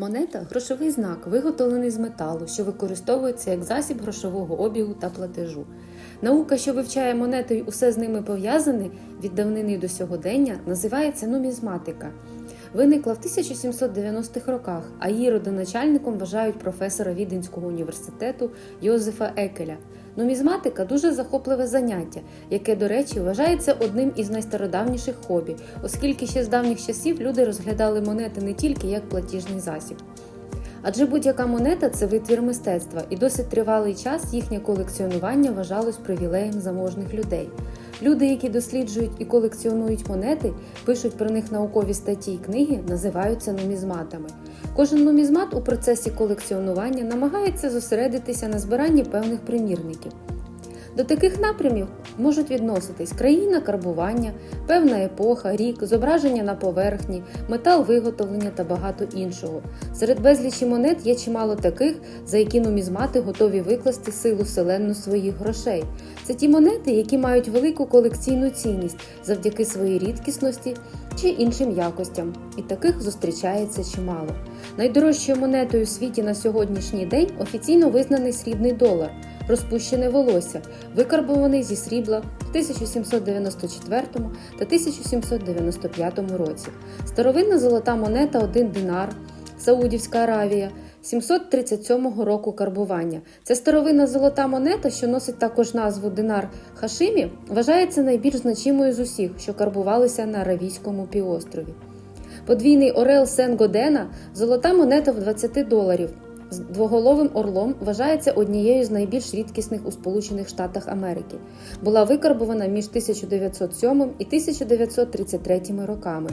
Монета грошовий знак, виготовлений з металу, що використовується як засіб грошового обігу та платежу. Наука, що вивчає монети й усе з ними пов'язане від давнини до сьогодення, називається нумізматика. Виникла в 1790-х роках, а її родоначальником вважають професора Віденського університету Йозефа Екеля. Нумізматика дуже захопливе заняття, яке, до речі, вважається одним із найстародавніших хобі, оскільки ще з давніх часів люди розглядали монети не тільки як платіжний засіб. Адже будь-яка монета це витвір мистецтва, і досить тривалий час їхнє колекціонування вважалось привілеєм заможних людей. Люди, які досліджують і колекціонують монети, пишуть про них наукові статті й книги, називаються нумізматами. Кожен нумізмат у процесі колекціонування намагається зосередитися на збиранні певних примірників. До таких напрямів можуть відноситись країна карбування, певна епоха, рік, зображення на поверхні, метал виготовлення та багато іншого. Серед безлічі монет є чимало таких, за які нумізмати готові викласти силу селенну своїх грошей. Це ті монети, які мають велику колекційну цінність завдяки своїй рідкісності чи іншим якостям, і таких зустрічається чимало. Найдорожчою монетою у світі на сьогоднішній день офіційно визнаний срібний долар розпущене волосся, викарбований зі срібла в 1794 та 1795 році. Старовинна золота монета 1 динар, Саудівська Аравія. 737 року карбування. Ця старовинна золота монета, що носить також назву динар Хашимі, вважається найбільш значимою з усіх, що карбувалися на Аравійському півострові. Подвійний орел Сен-Годена золота монета в 20 доларів з двоголовим орлом вважається однією з найбільш рідкісних у Сполучених Штатах Америки. Була викарбована між 1907 і 1933 роками.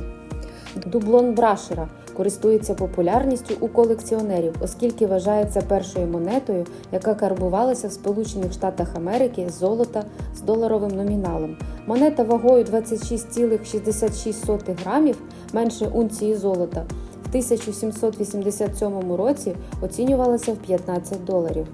Дублон Брашера користується популярністю у колекціонерів, оскільки вважається першою монетою, яка карбувалася в Сполучених Штатах Америки з золота з доларовим номіналом. Монета вагою 26,66 грамів менше унції золота в 1787 році оцінювалася в 15 доларів.